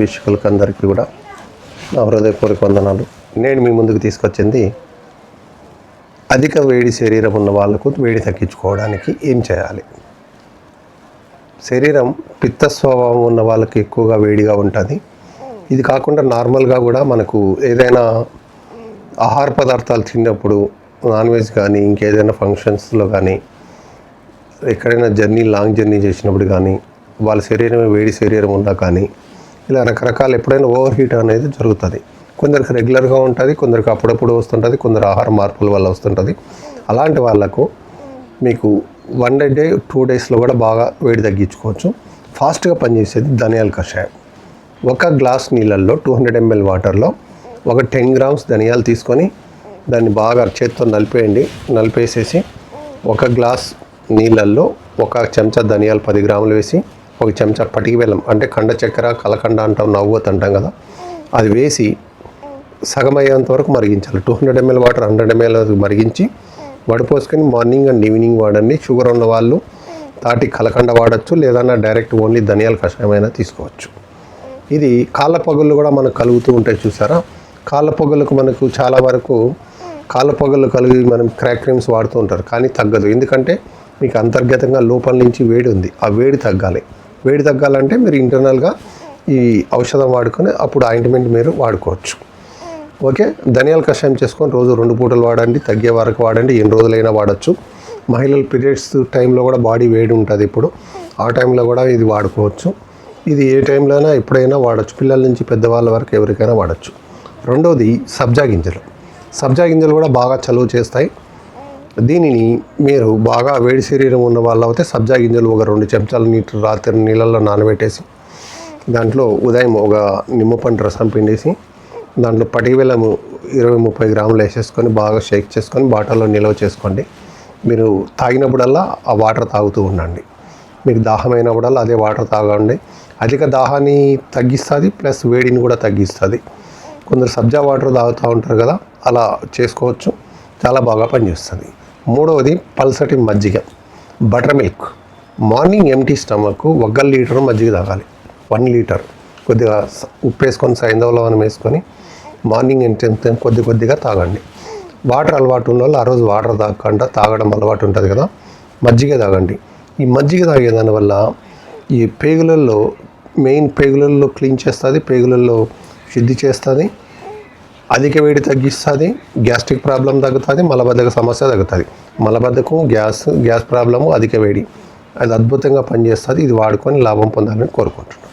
వీక్షకులకు అందరికీ కూడా నా హృదయపూర్వక వందనాలు. నేను మీ ముందుకు తీసుకొచ్చింది అధిక వేడి శరీరం ఉన్న వాళ్ళకు వేడి తగ్గించుకోవడానికి ఏం చేయాలి? శరీరం పిత్త స్వభావం ఉన్న వాళ్ళకి ఎక్కువగా వేడిగా ఉంటుంది. ఇది కాకుండా నార్మల్గా కూడా మనకు ఏదైనా ఆహార పదార్థాలు తిన్నప్పుడు నాన్ వెజ్ కానీ ఇంకేదైనా ఫంక్షన్స్లో కానీ ఎక్కడైనా జర్నీ లాంగ్ జర్నీ చేసినప్పుడు కానీ వాళ్ళ శరీరమే వేడి శరీరం ఉన్నా కానీ ఇలా రకరకాల ఎప్పుడైనా ఓవర్ హీట్ అనేది జరుగుతుంది. కొందరికి రెగ్యులర్గా ఉంటుంది కొందరికి అప్పుడప్పుడు వస్తుంటుంది కొందరు ఆహార మార్పుల వల్ల వస్తుంటుంది. అలాంటి వాళ్ళకు మీకు వన్ డే డే టూ డేస్లో కూడా బాగా వేడి తగ్గించుకోవచ్చు. ఫాస్ట్గా పనిచేసేది ధనియాల కషాయం. ఒక గ్లాస్ నీళ్ళల్లో టూ హండ్రెడ్ ఎంఎల్ వాటర్లో ఒక టెన్ గ్రామ్స్ ధనియాలు తీసుకొని దాన్ని బాగా చేత్తో నలిపేయండి. నలిపేసేసి ఒక గ్లాస్ నీళ్ళల్లో ఒక చెంచా ధనియాలు పది గ్రాములు వేసి ఒక చెంచా పటికి బెల్లం అంటే కండ చక్కెర కలకండ అంటాం నవ్వొత్ అంటాం కదా అది వేసి సగం అయ్యేంత వరకు మరిగించాలి. Two hundred ML water hundred ML మరిగించి వడపోసుకొని మార్నింగ్ అండ్ ఈవినింగ్ వాడండి. షుగర్ ఉన్న వాళ్ళు తాటి కలకండ వాడచ్చు లేదన్నా డైరెక్ట్ ఓన్లీ ధనియాల కషాయమైనా తీసుకోవచ్చు. ఇది కాళ్ళ పగుళ్ళు కూడా మనకు కలుగుతూ ఉంటాయి చూసారా? కాళ్ళ పగుళ్ళకు మనకు చాలా వరకు కాళ్ళ పగుళ్ళు కలిగి మనం క్రాక్ క్రీమ్స్ వాడుతూ ఉంటారు కానీ తగ్గదు. ఎందుకంటే మీకు అంతర్గతంగా లోపల నుంచి వేడి ఉంది ఆ వేడి తగ్గాలి. వేడి తగ్గాలంటే మీరు ఇంటర్నల్గా ఈ ఔషధం వాడుకొని అప్పుడు ఆయింట్మెంట్ మీరు వాడుకోవచ్చు. ఓకే? ధనియాల కషాయం చేసుకొని రోజు రెండు పూటలు వాడండి తగ్గే వరకు వాడండి ఎన్ని రోజులైనా వాడచ్చు. మహిళలు పీరియడ్స్ టైంలో కూడా బాడీ వేడి ఉంటుంది ఇప్పుడు. ఆ టైంలో కూడా ఇది వాడుకోవచ్చు. ఇది ఏ టైంలో అయినా ఎప్పుడైనా వాడచ్చు. పిల్లల నుంచి పెద్దవాళ్ళ వరకు ఎవరికైనా వాడచ్చు. రెండవది సబ్జా గింజలు. సబ్జా గింజలు కూడా బాగా చలువ చేస్తాయి. దీనిని మీరు బాగా వేడి శరీరం ఉన్న వాళ్ళు అయితే సబ్జా గింజలు ఒక రెండు చెంచాల నీటి రాత్రి నీళ్ళల్లో నానబెట్టేసి దాంట్లో ఉదయం ఒక నిమ్మపండు రసం పిండేసి దాంట్లో పటికి ఇరవై ముప్పై గ్రాములు వేసేసుకొని బాగా షేక్ చేసుకొని బాటల్లో నిల్వ చేసుకోండి. మీరు తాగినప్పుడల్లా ఆ వాటర్ తాగుతూ ఉండండి. మీకు దాహమైనప్పుడల్లా అదే వాటర్ తాగండి. అధిక దాహాన్ని తగ్గిస్తుంది ప్లస్ వేడిని కూడా తగ్గిస్తుంది. కొందరు సబ్జా వాటర్ తాగుతూ ఉంటారు కదా అలా చేసుకోవచ్చు. చాలా బాగా పనిచేస్తుంది. మూడవది పల్సటి మజ్జిగ. Butter milk. Morning empty stomach ఒక లీటర్ మజ్జిగ తాగాలి. One litre. కొద్దిగా ఉప్పు వేసుకొని సైంధవలవనం వేసుకొని మార్నింగ్ ఎంటీ కొద్ది కొద్దిగా తాగండి. వాటర్ అలవాటు ఉన్న వాళ్ళు ఆ రోజు వాటర్ తాగకుండా తాగడం అలవాటు ఉంటుంది కదా మజ్జిగ తాగండి. ఈ మజ్జిగ తాగేదాని వల్ల ఈ పేగులలో మెయిన్ పేగులలో క్లీన్ చేస్తుంది పేగులలో శుద్ధి చేస్తుంది అధిక వేడి తగ్గిస్తుంది గ్యాస్ట్రిక్ ప్రాబ్లం తగ్గుతుంది మలబద్ధక సమస్య తగ్గుతుంది. మలబద్ధకం గ్యాస్ గ్యాస్ ప్రాబ్లము అధిక వేడి. అది అద్భుతంగా పనిచేస్తుంది ఇది వాడుకొని లాభం పొందాలని కోరుకుంటున్నాను.